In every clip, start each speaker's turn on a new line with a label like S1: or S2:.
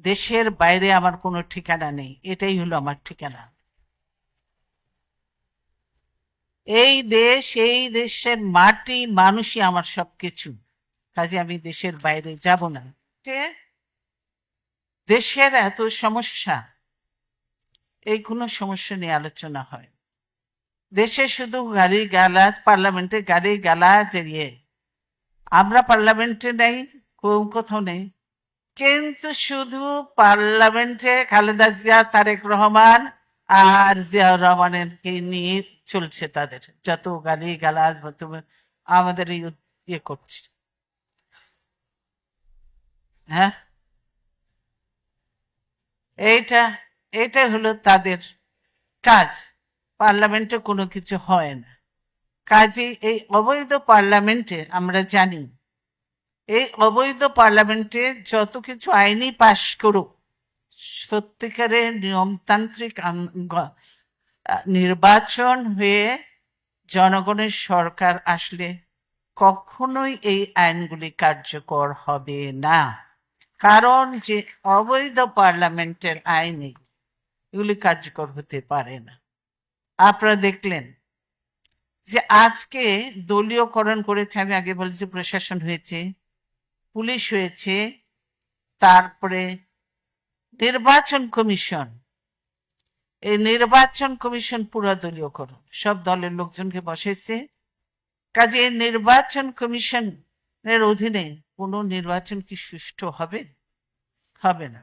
S1: দেশের বাইরে আমার কোনো ঠিকানা নেই। এটাই হলো আমার ঠিকানা। এই দেশ এই দেশের মাটি মানুষই আমার সবকিছু। কাজে আমি দেশের বাইরে যাব না। দেশের এত সমস্যা এই কোনো সমস্যা নিয়ে আলোচনা হয়। দেশে শুধু গাড়ি গালাজ পার্লামেন্টে গাড়ি গালাজ এড়িয়ে। আমরা পার্লামেন্টে নেই কোথাও নেই। কিন্তু শুধু পার্লামেন্টে খালেদা জিয়া, তারেক রহমান আর জিয়াউর রহমানের কে নিয়ে চলছে তাদের। যত গালি গালাজ আমাদের ইয়ে করছে। হ্যাঁ? এইটা এটা হলো তাদের কাজ। পার্লামেন্টে কোনো কিছু হয় না। কাজে এই অবৈধ পার্লামেন্টে আমরা জানি এই অবৈধ পার্লামেন্টে যত কিছু আইনি পাশ করুক সত্যিকারের নিয়মতান্ত্রিক নির্বাচন হয়ে জনগণের সরকার আসলে কখনোই এই আইনগুলি কার্যকর হবে না। কারণ যে অবৈধ পার্লামেন্টের আইনে এগুলি কার্যকর হতে পারে না। আপনারা দেখলেন যে আজকে দলীয়করণ করেছে, আমি আগে বলেছি প্রশাসন হয়েছে পুলিশ হয়েছে তারপরে নির্বাচন কমিশন। এই নির্বাচন কমিশন পুরো দলীয় করো সব দলের লোকজনকে বসেছে কাজে এই নির্বাচন কমিশনের অধীনে কোনো নির্বাচন কি সুষ্ঠু হবে? হবে না।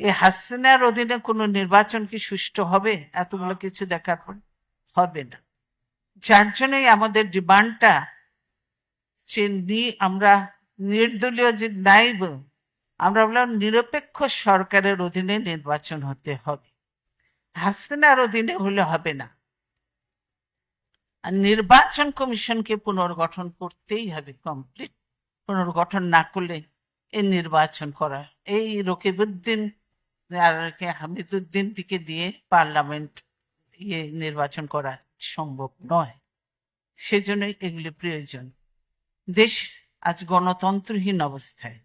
S1: এই হাসিনার অধীনে কোনো নির্বাচন কি সুষ্ঠু হবে? এতগুলো কিছু দেখার পর হবে না। যার জন্যই আমাদের ডিমান্ডটা যে আমরা নির্দলীয় যে নাইব আমরা বললাম নিরপেক্ষ সরকারের অধীনে নির্বাচন হতে হবে। হাসিনার অধীনে হলে হবে না। আর নির্বাচন কমিশনকে পুনর্গঠন করতেই হবে কমপ্লিট পুনর্গঠন না করলে এই নির্বাচন করা, এই রকিবউদ্দিন আর হামিদুদ্দিন দিকে দিয়ে পার্লামেন্ট ইয়ে নির্বাচন করা সম্ভব নয়। সেজন্যই এগুলি প্রয়োজন। দেশ আজ গণতন্ত্রহীন অবস্থায়।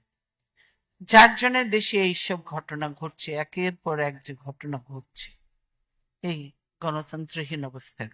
S1: যার জন্য দেশে এইসব ঘটনা ঘটছে, একের পর এক যে ঘটনা ঘটছে, এই গণতন্ত্রহীন অবস্থায়